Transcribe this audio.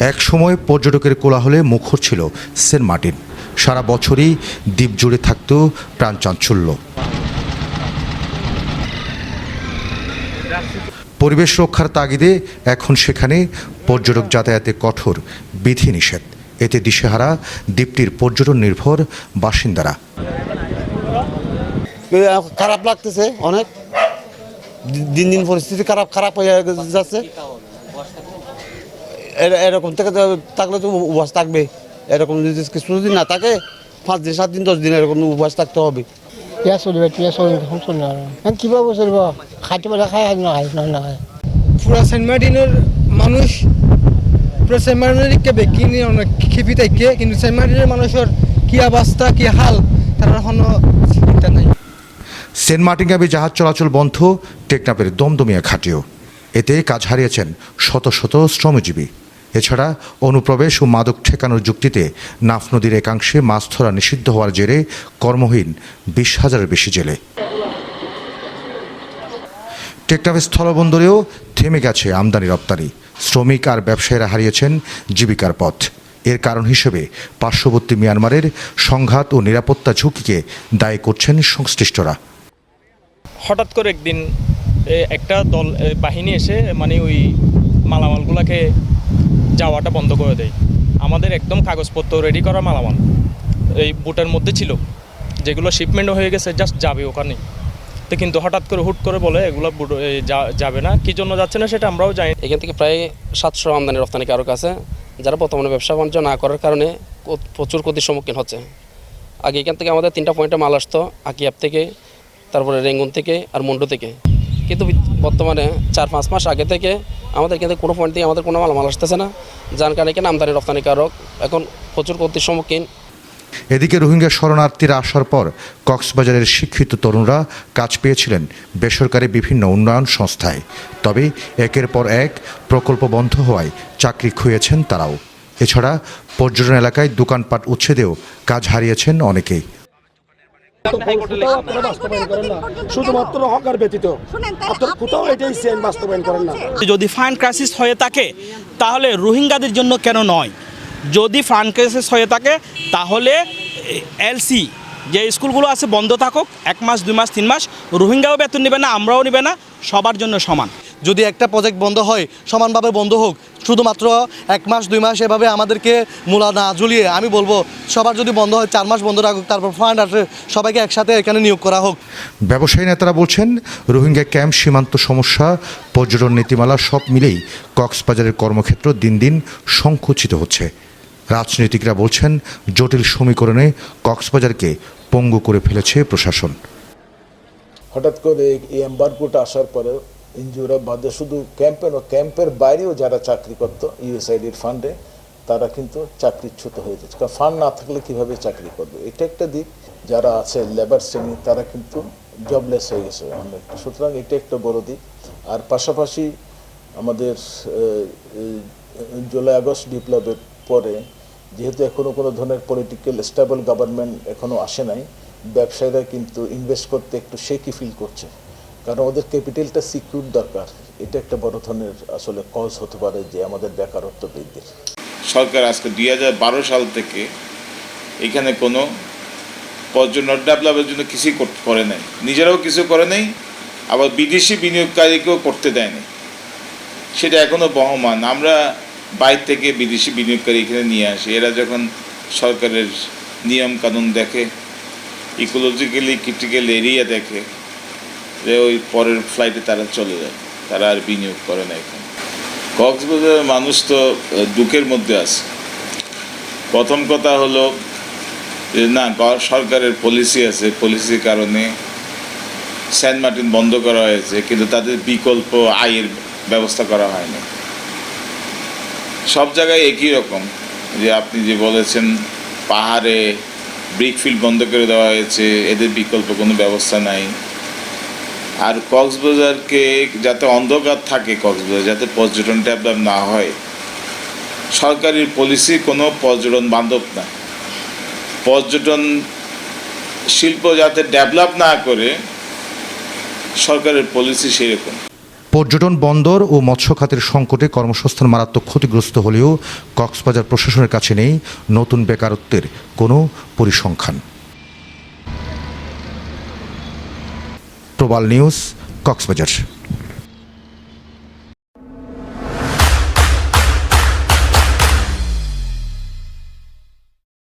এক সময় পর্যটকের কোলাহলে মুখর ছিল সেন্ট মার্টিন। সারা বছরই দ্বীপ জুড়ে থাকত প্রাণ চাঞ্চল্য। পরিবেশ রক্ষার তাগিদে এখন সেখানে পর্যটক যাতায়াতে কঠোর বিধিনিষেধ। এতে দিশেহারা দ্বীপটির পর্যটন নির্ভর বাসিন্দারা। খারাপ লাগতেছে অনেক। দিন দিন পরিস্থিতি খারাপ খারাপ হয়ে যাচ্ছে। এরকম থেকে থাকলে তো উপবাস থাকবে। এরকম যদি কিছু যদি না থাকে পাঁচ দিন সাত দিন দশ দিন এরকম উপবাস থাকতে হবে। ইয়া চলিবে ইয়া চলি চলি আৰু। কিবা চলিব? খাইতে পেলাই খাই আর না খাই না না খাই পুরা সেন্ট মার্টিনের মানুষ পুরা সেন্ট মার্টিনের কে বেকিনি অনেক খেপি থাকে কিন্তু সেন্ট মার্টিনের মানুষের কি অবস্থা কি হাল তার কোনো চিন্তা নাই। সেন্ট মার্টিনগামী জাহাজ চলাচল বন্ধ টেকনাপের দমদমিয়া ঘাটিও। এতে কাজ হারিয়েছেন শত শত শ্রমজীবী। এছাড়া অনুপ্রবেশ ও মাদক ঠেকানোর যুক্তিতে নাফ নদীর একাংশে মাছ ধরা নিষিদ্ধ হওয়ার জেরে কর্মহীন বিশ হাজারের বেশি জেলে। টেকনাফের স্থলবন্দরেও থেমে গেছে আমদানি রপ্তানি। শ্রমিক আর ব্যবসায়ীরা হারিয়েছেন জীবিকার পথ। এর কারণ হিসেবে পার্শ্ববর্তী মিয়ানমারের সংঘাত ও নিরাপত্তা ঝুঁকিকে দায়ী করছেন সংশ্লিষ্টরা। হঠাৎ করে একদিন একটা দল বাহিনী এসে মানে ওই মালামালগুলোকে যাওয়াটা বন্ধ করে দেয়। আমাদের একদম কাগজপত্র রেডি করা মালামাল এই বুটের মধ্যে ছিল। যেগুলো শিপমেন্ট হয়ে গেছে জাস্ট যাবে ওখানে তো কিন্তু হঠাৎ করে হুট করে বলে, এগুলো যাবে না। কি জন্য যাচ্ছে না সেটা আমরাও জানি এখান থেকে প্রায় সাতশো আমদানি রপ্তানি কারও কাছে যারা বর্তমানে ব্যবসা বাণিজ্য না করার কারণে প্রচুর ক্ষতির সম্মুখীন হচ্ছে। আগে এখান থেকে আমাদের তিনটা পয়েন্টে মাল আসতো, আকিয়াব থেকে, তারপরে রেঙ্গুন থেকে আর মুন্ডু থেকে। কিন্তু বর্তমানে চার পাঁচ মাস আগে থেকে আমাদের থেকে কোনো পয়েন্ট থেকে আমাদের কোনো মাল মাল আসতেছে না। যার কারণে এখানে আমদানি রপ্তানিকারক এখন প্রচুর ক্ষতির সম্মুখীন। এদিকে রোহিঙ্গা শরণার্থীরা আসার পর কক্সবাজারের শিক্ষিত তরুণরা কাজ পেয়েছিলেন বেসরকারি বিভিন্ন উন্নয়ন সংস্থায়। তবে একের পর এক প্রকল্প বন্ধ হওয়ায় চাকরি খুঁয়েছেন তারাও। এছাড়া পর্যটন এলাকায় দোকানপাট উচ্ছেদেও কাজ হারিয়েছেন অনেকেই কোথাও আপনারা বাস্তবায়ন করেন না শুধুমাত্র হকার ব্যতীত। আপনার কোথাও এটাই সেম বাস্তবায়ন করেন না। যদি ফান্ড ক্রাইসিস হয়ে থাকে তাহলে রোহিঙ্গাদের জন্য কেন নয়? যদি ফান্ড ক্রাইসিস হয়ে থাকে তাহলে এলসি যে স্কুলগুলো আছে বন্ধ থাকুক। এক মাস দুই মাস তিন মাস রোহিঙ্গাও বেতন নেবে না আমরাও নেবে না সবার জন্য সমান। যদি একটা প্রজেক্ট বন্ধ হয় সমানভাবে বন্ধ হোক শুধুমাত্র এক মাস দুই মাস এভাবে আমাদেরকে মূলা না ঝুলিয়ে আমি বলব সবার যদি বন্ধ হয় চার মাস বন্ধ রাখুক তারপর ফান্ড আসে সবাইকে একসাথে এখানে নিয়োগ করা হোক। ব্যবসায়ী নেতারা বলছেন রোহিঙ্গা ক্যাম্প সীমান্ত সমস্যা পর্যটন নীতিমালা সব মিলেই কক্সবাজারের কর্মক্ষেত্র দিন দিন সংকুচিত হচ্ছে। রাজনীতিকরা বলছেন জটিল সমীকরণে কক্সবাজারকে পঙ্গু করে ফেলেছে প্রশাসন। হঠাৎ করে এই এম্বার্গোটা আসার পরে এনজিওরা বাদে শুধু ক্যাম্পে ক্যাম্পের বাইরেও যারা চাকরি করতো ইউএসআইডির ফান্ডে তারা কিন্তু চাকরিচ্যুত হয়ে যাচ্ছে কারণ ফান্ড না থাকলে কীভাবে চাকরি করবে? এটা একটা দিক। যারা আছে লেবার শ্রেণি, তারা কিন্তু জবলেস হয়ে গেছে অনেক সুতরাং এটা একটা বড় দিক। আর পাশাপাশি আমাদের জুলাই আগস্ট বিপ্লবের পরে, যেহেতু এখনও কোনো ধরনের পলিটিক্যাল স্টেবল গভর্নমেন্ট এখনও আসে নাই, ব্যবসায়ীরা কিন্তু ইনভেস্ট করতে একটু শেকি ফিল করছে। কারণ ওদের ক্যাপিটালটা সিকিউর দরকার। এটা একটা বড় ধরনের আসলে কজ হতে পারে যে আমাদের বেকারত্ব বৃদ্ধির। সরকার আজকে দুই হাজার বারো সাল থেকে এখানে কোনো পর্যটন ডেভেলপের জন্য কিছুই করে নাই। নিজেরাও কিছু করে নাই, আবার বিদেশি বিনিয়োগকারীকেও করতে দেয়নি সেটা এখনও বহমান। আমরা বাইরে থেকে বিদেশি বিনিয়োগকারী এখানে নিয়ে আসি। এরা যখন সরকারের নিয়ম কানুন দেখে ইকোলজিক্যালি ক্রিটিক্যাল এরিয়া দেখে যে ওই পরের ফ্লাইটে তারা চলে যায়। তারা আর বিনিয়োগ করে না এখানে। কক্সবাজারের মানুষ তো দুঃখের মধ্যে আছে। প্রথম কথা হলো যে, না সরকারের পলিসি আছে। পলিসির কারণে সেন্ট মার্টিন বন্ধ করা হয়েছে, কিন্তু তাদের বিকল্প আয়ের ব্যবস্থা করা হয়নি। সব জায়গায় একই রকম, যে আপনি যে বলেছেন, পাহাড়ে ব্রিকফিল্ড বন্ধ করে দেওয়া হয়েছে, এদের বিকল্প কোনো ব্যবস্থা নাই। আর কক্সবাজারকে যাতে অন্ধকার থাকে কক্সবাজার, যাতে পর্যটন ডেভেলপ না হয়, সরকারি পলিসি কোনো পর্যটন বান্ধব না। পর্যটন শিল্প যাতে ডেভেলপ না করে, সরকারের পলিসি সেরকম পর্যটন বন্দর ও মৎস্য খাতের সংকটে কর্মসংস্থান মারাত্মক ক্ষতিগ্রস্ত হলেও কক্সবাজার প্রশাসনের কাছে নেই নতুন বেকারত্বের কোনো পরিসংখ্যান। প্রবাল নিউজ কক্সবাজার